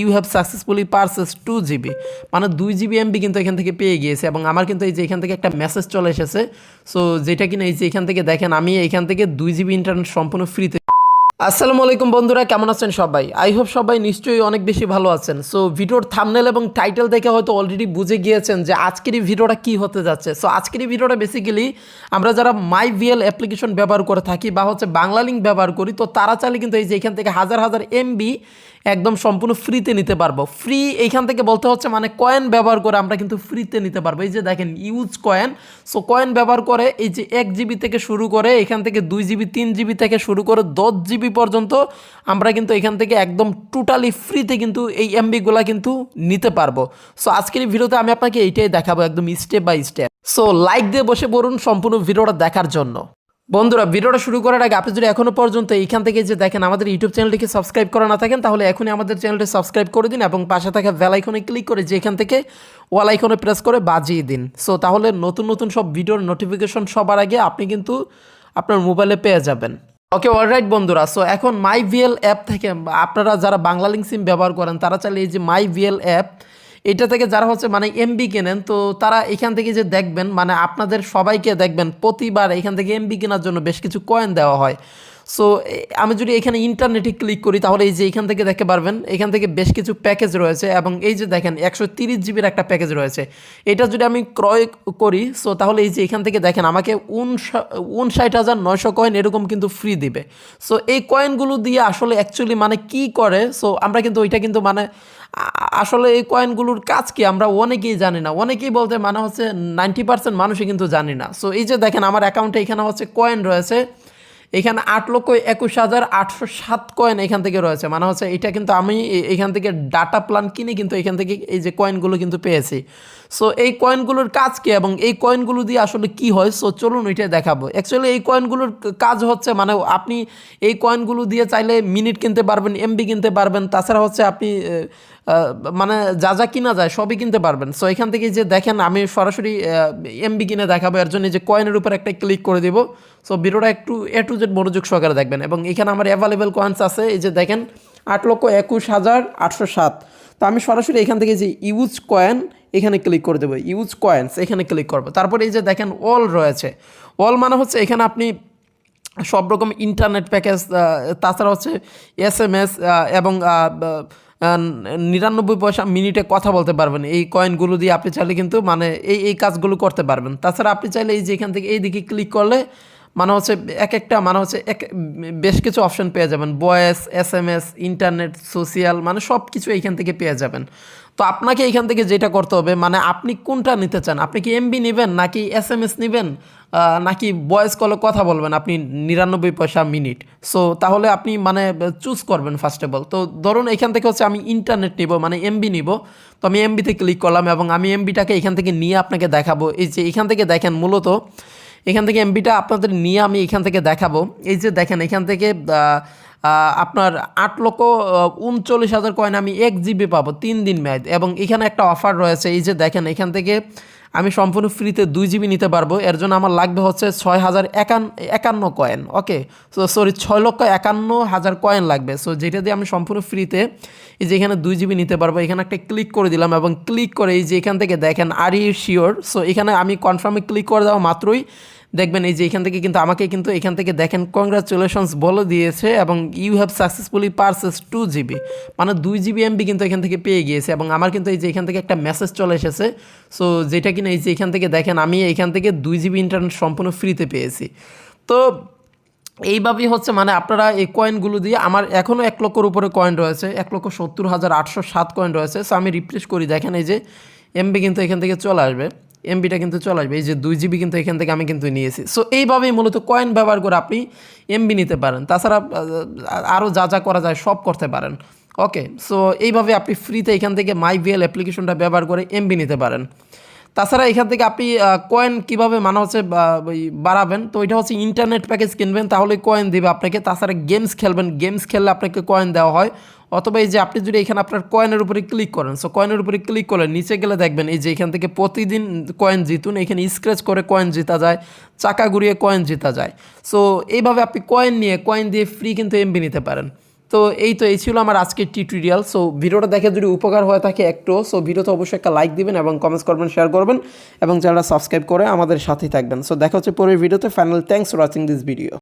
You have successfully purchase two GB মানে দুই GB MB কিন্তু এখান থেকে পেয়ে গিয়েছে এবং আমার কিন্তু এই যে এখান থেকে একটা মেসেজ চলে এসেছে। সো যেটা কিনা এই যে এখান থেকে দেখেন, আমি এখান থেকে দুই জিবি ইন্টারনেট সম্পূর্ণ ফ্রিতে আসসালামু আলাইকুম বন্ধুরা, কেমন আছেন সবাই? আই হোপ সবাই নিশ্চয়ই অনেক বেশি ভালো আছেন। সো ভিডিওর থামনেল এবং টাইটেল দেখে হয়তো অলরেডি বুঝে গিয়েছেন যে আজকের এই ভিডিওটা কী হতে যাচ্ছে। সো আজকের এই ভিডিওটা বেসিক্যালি আমরা যারা মাই ভিএল অ্যাপ্লিকেশন ব্যবহার করে থাকি বা হচ্ছে বাংলা লিঙ্ক ব্যবহার করি, তো তারা চাইলে কিন্তু এই যে এখান থেকে হাজার হাজার এমবি একদম সম্পূর্ণ ফ্রিতে নিতে পারব। ফ্রি এইখান থেকে বলতে হচ্ছে মানে কয়েন ব্যবহার করে আমরা কিন্তু ফ্রিতে নিতে পারব। এই যে দেখেন ইউজ কয়েন সো কয়েন ব্যবহার করে এই যে এক জিবি থেকে শুরু করে, এখান থেকে দুই জিবি তিন জিবি থেকে শুরু করে দশ জিবি পর্যন্ত আমরা কিন্তু এখান থেকে একদম টোটালি ফ্রিতে কিন্তু এই এমবিগুলা কিন্তু নিতে পারব। সো আজকের ভিডিওতে আমি আপনাকে এইটাই দেখাবো একদম step by step so like দিয়ে বসে পড়ুন সম্পূর্ণ ভিডিওটা দেখার জন্য। বন্ধুরা, ভিডিওটা শুরু করার আগে আপনি যদি এখনও পর্যন্ত এইখান থেকে যে দেখেন আমাদের ইউটিউব চ্যানেলটিকে সাবস্ক্রাইব করা না থাকেন, তাহলে এখনই আমাদের চ্যানেলটি সাবস্ক্রাইব করে দিন এবং পাশে থাকা বেল আইকনে ক্লিক করে যে এখান থেকে ওয়াল আইকনে প্রেস করে বাজিয়ে দিন। সো তাহলে নতুন নতুন সব ভিডিওর নোটিফিকেশন সবার আগে আপনি কিন্তু আপনার মোবাইলে পেয়ে যাবেন। ওকে অলরাইট বন্ধুরা সো এখন মাই ভিএল অ্যাপ থেকে আপনারা যারা বাংলা লিঙ্ক সিম ব্যবহার করেন, তারা চাইলে এই যে মাই ভিএল অ্যাপ এটা থেকে যারা হচ্ছে মানে এমবি কেনেন, তো তারা এখান থেকে যে দেখবেন মানে আপনাদের সবাইকে দেখবেন, প্রতিবার এখান থেকে এমবি কেনার জন্য বেশ কিছু কয়েন দেওয়া হয়। সো আমি যদি এখানে ইন্টারনেটে ক্লিক করি, তাহলে এই যে এখান থেকে দেখতে পারবেন, এখান থেকে বেশ কিছু প্যাকেজ রয়েছে এবং এই যে দেখেন, একশো তিরিশ জিবির একটা প্যাকেজ রয়েছে। এটা যদি আমি ক্রয় করি সো তাহলে এই যে এখান থেকে দেখেন, আমাকে উনষা, উনষাট হাজার নয়শো কয়েন এরকম কিন্তু ফ্রি দিবে। সো এই কয়েনগুলো দিয়ে আসলে অ্যাকচুয়ালি মানে কি করে? সো আমরা কিন্তু, ওইটা কিন্তু মানে আসলে এই কয়েনগুলোর কাজ কি? আমরা অনেকেই জানি না। অনেকেই বলতে মানে হচ্ছে নাইনটি পার্সেন্ট মানুষই কিন্তু জানি না। সো এই যে দেখেন, আমার অ্যাকাউন্টে এখানে হচ্ছে কয়েন রয়েছে। এখানে আট লক্ষ একুশ হাজার আটশো সাত কয়েন এখান থেকে রয়েছে। মানে হচ্ছে এটা কিন্তু আমি এখান থেকে ডাটা প্ল্যান কিনে কিন্তু এখান থেকে এই যে কয়েনগুলো কিন্তু পেয়েছি। সো এই কয়েনগুলোর কাজ কি এবং এই কয়েনগুলো দিয়ে আসলে কি হয়? সো চলুন ওইটাই দেখাবো। অ্যাকচুয়ালি এই কয়েনগুলোর কাজ হচ্ছে মানে আপনি এই কয়েনগুলো দিয়ে চাইলে মিনিট কিনতে পারবেন এমবি কিনতে পারবেন। তাছাড়া হচ্ছে আপনি মানে যা যা কিনা যায় সবই কিনতে পারবেন। সো এখান থেকে যে দেখেন আমি সরাসরি এমবি কিনে দেখাবো। এর জন্য যে কয়েনের উপর একটা ক্লিক করে দিব। সো ভিডিওটা একটু এ টু জেড মনোযোগ সহকারে দেখবেন। এবং এখানে আমার অ্যাভেলেবেল কয়েন্স আছে, এই যে দেখেন, আট লক্ষ একুশ হাজার আটশো সাত। তো আমি সরাসরি এখান থেকে যে ইউজ কয়েন এখানে ক্লিক করে দেবো। ইউজ কয়েন্স এখানে ক্লিক করব। তারপরে এই যে দেখেন অল রয়েছে। অল মানে হচ্ছে এখানে আপনি সব রকম ইন্টারনেট প্যাকেজ তাছাড়া হচ্ছে এস এম এস এবং নিরানব্বই পয়সা মিনিটে কথা বলতে পারবেন। এই কয়েনগুলো দিয়ে আপনি চাইলে কিন্তু মানে এই এই কাজগুলো করতে পারবেন। তাছাড়া আপনি চাইলে এই যে এখান থেকে এই দিকে ক্লিক করলে মানে হচ্ছে এক একটা মানে হচ্ছে এক, বেশ কিছু অপশন পেয়ে যাবেন। Voice S M S internet social মানে সব কিছু এইখান থেকে পেয়ে যাবেন। তো আপনাকে এইখান থেকে যেটা করতে হবে মানে আপনি কোনটা নিতে চান? আপনি কি এমবি নেবেন নাকি এস এম এস নেবেন? নাকি ভয়েস কলে কথা বলবেন? আপনি নিরানব্বই পয়সা মিনিট সো তাহলে আপনি মানে চুজ করবেন ফার্স্ট অফ অল তো ধরুন এখান থেকে হচ্ছে আমি ইন্টারনেট নিব মানে এমবি নিব। তো আমি এমবিতে ক্লিক করলাম এবং আমি এমবিটাকে এখান থেকে নিয়ে আপনাকে দেখাবো। এই যে এখান থেকে দেখেন মূলত এখান থেকে এমবিটা আপনাদের নিয়ে আমি এখান থেকে দেখাবো। এই যে দেখেন, এখান থেকে আপনার আট লক্ষ উনচল্লিশ হাজার কয়েন আমি এক জিবি পাবো, তিন দিন মেয়াদ। এবং এখানে একটা অফার রয়েছে, এই যে দেখেন, এখান থেকে আমি সম্পূর্ণ ফ্রিতে দুই জিবি নিতে পারব। এর জন্য আমার লাগবে হচ্ছে ছয় হাজার একান একান্ন কয়েন। ওকে? সো সরি ছয় লক্ষ একান্ন হাজার কয়েন লাগবে। সো যেটা দিয়ে আমি সম্পূর্ণ ফ্রিতে এই যে এখানে দুই জিবি নিতে পারব, এখানে একটা ক্লিক করে দিলাম এবং ক্লিক করে এই যে এখান থেকে দেখেন আর ইউ শিওর সো এখানে আমি কনফার্মে ক্লিক করে দেওয়া মাত্রই দেখবেন এই যে এখান থেকে কিন্তু আমাকে কিন্তু এখান থেকে দেখেন কংগ্রাচুলেশনস বলে দিয়েছে এবং you have successfully purchase two GB মানে দুই জিবি এমবি কিন্তু এখান থেকে পেয়ে গিয়েছে এবং আমার কিন্তু এই যে এখান থেকে একটা মেসেজ চলে এসেছে। সো যেটা কিনা এই যে এখান থেকে দেখেন, আমি এখান থেকে দুই জিবি ইন্টারনেট সম্পূর্ণ ফ্রিতে পেয়েছি। তো, এইভাবেই হচ্ছে মানে আপনারা এই কয়েনগুলো দিয়ে, আমার এখনও এক লক্ষর উপরে কয়েন রয়েছে, এক লক্ষ সত্তর হাজার আটশো সাত কয়েন রয়েছে। সো আমি রিপ্লেস করি, দেখেন এই যে এমবি কিন্তু এখান থেকে চলে আসবে। এমবিটা কিন্তু চলে আসবে। এই যে দুই জিবি কিন্তু এখান থেকে আমি কিন্তু নিয়েছি। সো এইভাবেই মূলত কয়েন ব্যবহার করে আপনি এমবি নিতে পারেন। তাছাড়া আরও যা যা করা যায় সব করতে পারেন। ওকে সো এইভাবে আপনি ফ্রিতে এখান থেকে মাই ভিএল অ্যাপ্লিকেশনটা ব্যবহার করে এমবি নিতে পারেন। তাছাড়া এখান থেকে আপনি কয়েন কীভাবে মানে হচ্ছে ওই বাড়াবেন, তো এটা হচ্ছে ইন্টারনেট প্যাকেজ কিনবেন, তাহলে কয়েন দেবে আপনাকে। তাছাড়া গেমস খেলবেন গেমস খেললে আপনাকে কয়েন দেওয়া হয়। অথবা এই যে আপনি যদি এখানে আপনার কয়েনের উপরে ক্লিক করেন সো কয়েনের উপরে ক্লিক করলে নিচে গেলে দেখবেন এই যে এখান থেকে প্রতিদিন কয়েন জিতুন, এখানে স্ক্র্যাচ করে কয়েন জিতা যায়, চাকা ঘুরিয়ে কয়েন জিতা যায়। সো এইভাবে আপনি কয়েন নিয়ে কয়েন দিয়ে ফ্রি কিন্তু এমবি নিতে পারেন। তো এই তো এই ছিল আমার আজকের টিউটোরিয়াল সো ভিডিওটা দেখে যদি উপকার হয়ে থাকে একটু সো ভিডিওতে অবশ্যই একটা লাইক দিবেন এবং কমেন্টস করবেন শেয়ার করবেন, এবং যারা সাবস্ক্রাইব করে আমাদের সাথেই থাকবেন। সো দেখা হচ্ছে পরের ভিডিওতে final thanks for watching this video